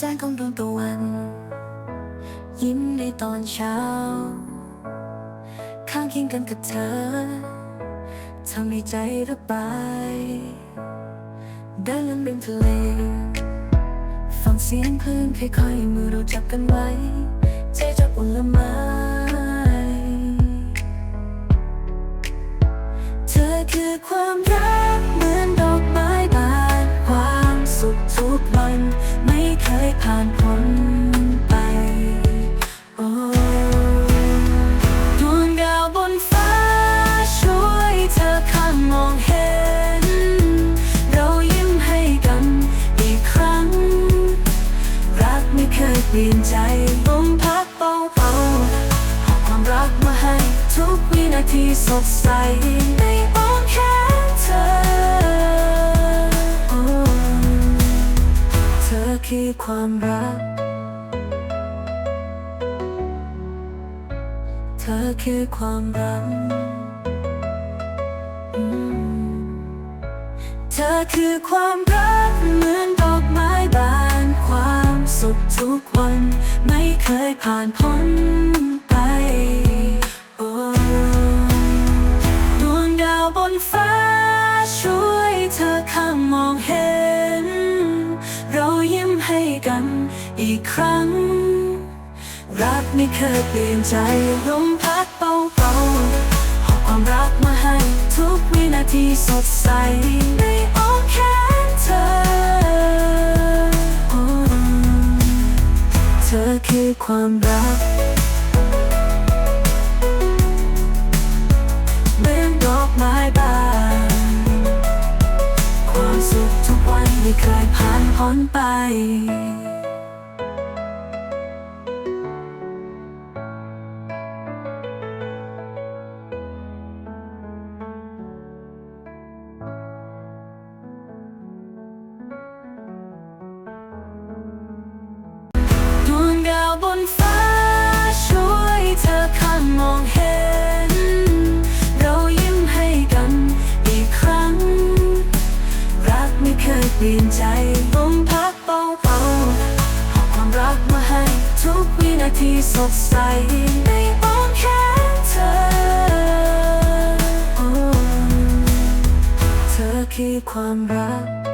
แสงของดวงตะวัน ยิ้มในตอนเช้า ข้างเคียงกันกับเธอทำให้ใจระบายเดินเล่นริมทะเลฟังเสียงคลื่นค่อยๆมือเราจับกันไว้ใจจับผลไม้เธอคือความรัก กวัน ไม่เคยผ่านพ้นไป โอ้ดวงดาวบนฟ้า ช่วยเธอข้างมองเห็น เรายิ้มให้กันอีกครั้ง รักไม่เคยเปลี่ยนใจลมพัดเบาเบาๆหอบความรักมาให้ ทุกวินาทีสดใส ความรัก เธอคือความรัก เธอคือความรักเหมือนดอกไม้บาน ความสุขทุกวันไม่เคยผ่านพ้น ครั้ง รักไม่เคยเปลี่ยนใจลมพัดเบาๆหอบความรักมาให้ทุกวินาทีสดใสในอ้อมแขนเธอ เธอคือความรักเหมือนดอกไม้บานความสุขทุกวันไม่เคยผ่านพ้นไป ที่สดใสในอ้อมแขนเธอ เธอคือความรัก